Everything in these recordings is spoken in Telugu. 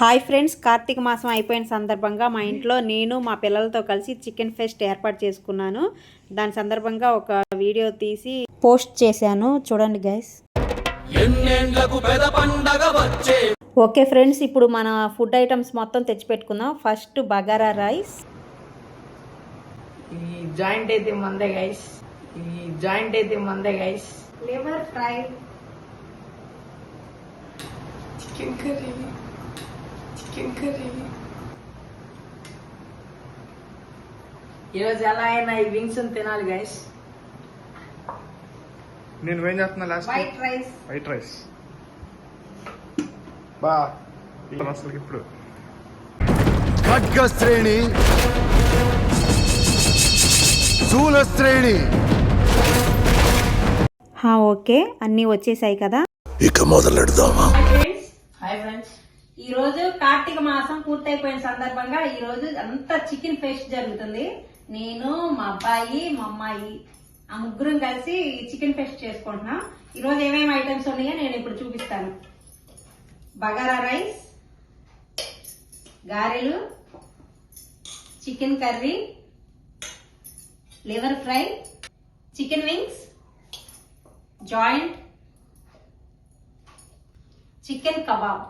హాయ్ ఫ్రెండ్స్ కార్తీక మాసం అయిపోయిన సందర్భంగా మా ఇంట్లో నేను మా పిల్లలతో కలిసి చికెన్ ఫెస్ట్ ఏర్పాటు చేసుకున్నాను. దాని సందర్భంగా ఒక వీడియో తీసి పోస్ట్ చేశాను. చూడండి గైస్ ఓకే ఫ్రెండ్స్ ఇప్పుడు మన ఫుడ్ ఐటమ్స్ మొత్తం తెచ్చిపెట్టుకుందాం. First bagara rice. ఈ జాయింట్ అయితే మందే గైస్ ఈ జాయింట్ అయితే మందే guys liver fry chicken curry chicken curry ఈరోజు ఎలా అయినా ఈ వింగ్స్ తినాలి గైస్ నేను ఏం చేస్తున్నా last white rice white rice బా అసలు ఇప్పుడు. ఖడ్గశ్రేణి. శూలశ్రేణి ఓకే. అన్నీ వచ్చేసాయి కదా. ఇక మొదలెడదామా? హాయ్ ఫ్రెండ్స్ ఈ రోజు కార్తీక మాసం పూర్తయిపోయిన సందర్భంగా ఈ రోజు అంతా చికెన్ ఫెస్ట్ జరుగుతుంది. నేను మా అబ్బాయి మా అమ్మాయి ఆ ముగ్గురం కలిసి చికెన్ ఫెస్ట్ చేసుకుంటున్నాం. ఈ రోజు ఏమేమి ఐటమ్స్ ఉన్నాయో నేను ఇప్పుడు చూపిస్తాను. బగారా రైస్ గారెలు chicken curry liver fry chicken wings joint chicken kebab.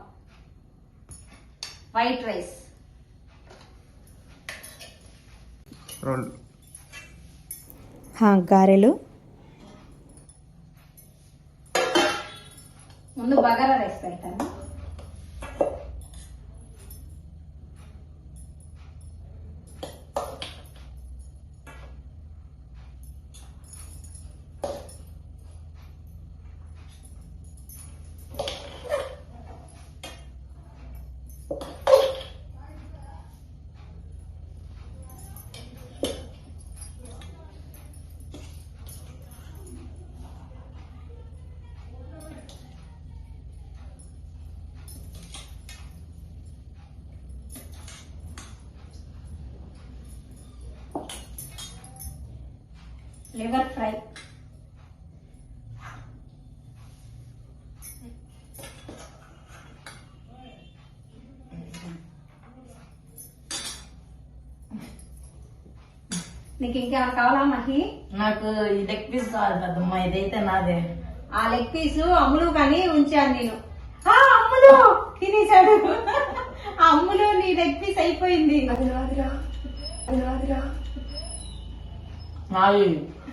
White rice. Roll గారెలు. ముందు బగారా రైస్ పెడతాను. Liver fry. నీకు ఇంకేమైనా కావాలా మహి? నాకు ఈ లెగ్ పీస్ కావాలి పెద్దమ్మ ఇదైతే నాదే. ఆ లెగ్ పీసు అమ్ములు కానీ ఉంచాను నేను. ఆ, అమ్ములు! తినేశాడు. ఆ అమ్ములు నీ లెగ్ పీస్ అయిపోయింది. నాకు వద్దులే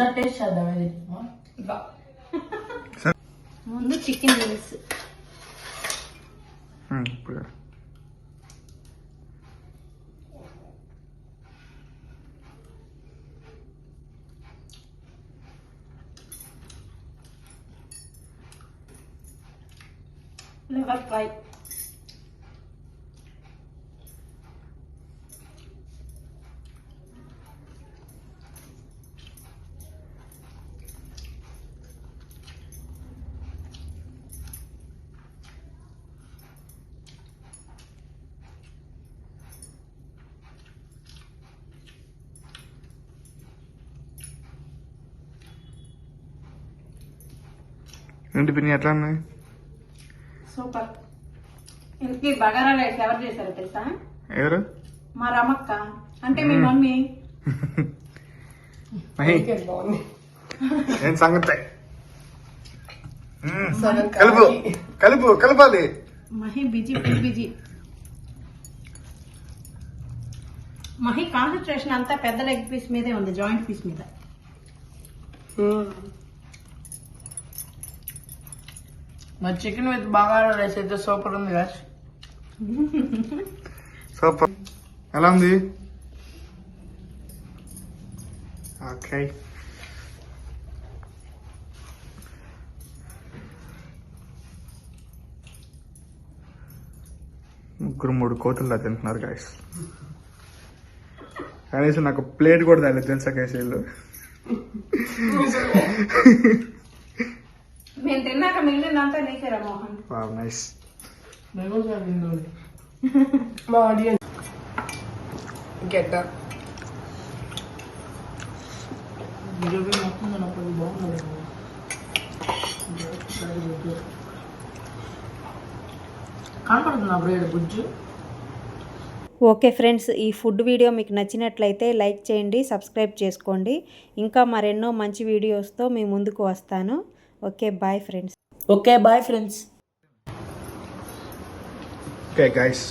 özellikle hiç şeyden öyle değil mi? Bak. Bu çekim birisi. Hı, buraya. Never fight. ఏంటి పిన్ని ఎట్లా ఉన్నాయి? సూపర్. ఇంతకీ బగారా రైస్ ఎవరు చేశారో తెలుసా? ఎవరు? మా రమక్క. అంటే మీ మమ్మీ. ఏం సంగతి? కలుపు. కలుపు కలపాలి. Mahi busy full busy. Mahi concentration అంతా పెద్ద లెగ్ పీస్ మీదే ఉంది జాయింట్ పీస్ మీద. మరి చికెన్ విత్ బగారా రైస్ అయితే సూపర్ ఉంది గాస్ సూపర్ ఎలా ఉంది? ఓకే ముగ్గురు మూడు కోతులు తింటున్నారు గాయస్ కనీసం నాకు ప్లేట్ కూడా తేలేదు తెలుసా వీళ్ళు? మేము తిన్నాక మిగిలిందంతా నీకేరా మోహన్ వావ్ నైస్. మా ఆడియన్స్ గెట్ బిర్యానీ మొత్తం తినప్పుడు బాగుంది కనపడుతుంది బ్రేడ్ ఓకే ఫ్రెండ్స్ ఈ ఫుడ్ వీడియో మీకు నచ్చినట్లయితే లైక్ చేయండి సబ్స్క్రైబ్ చేసుకోండి. ఇంకా మరెన్నో మంచి వీడియోస్తో మీ ముందుకు వస్తాను. Okay bye friends okay bye friends okay guys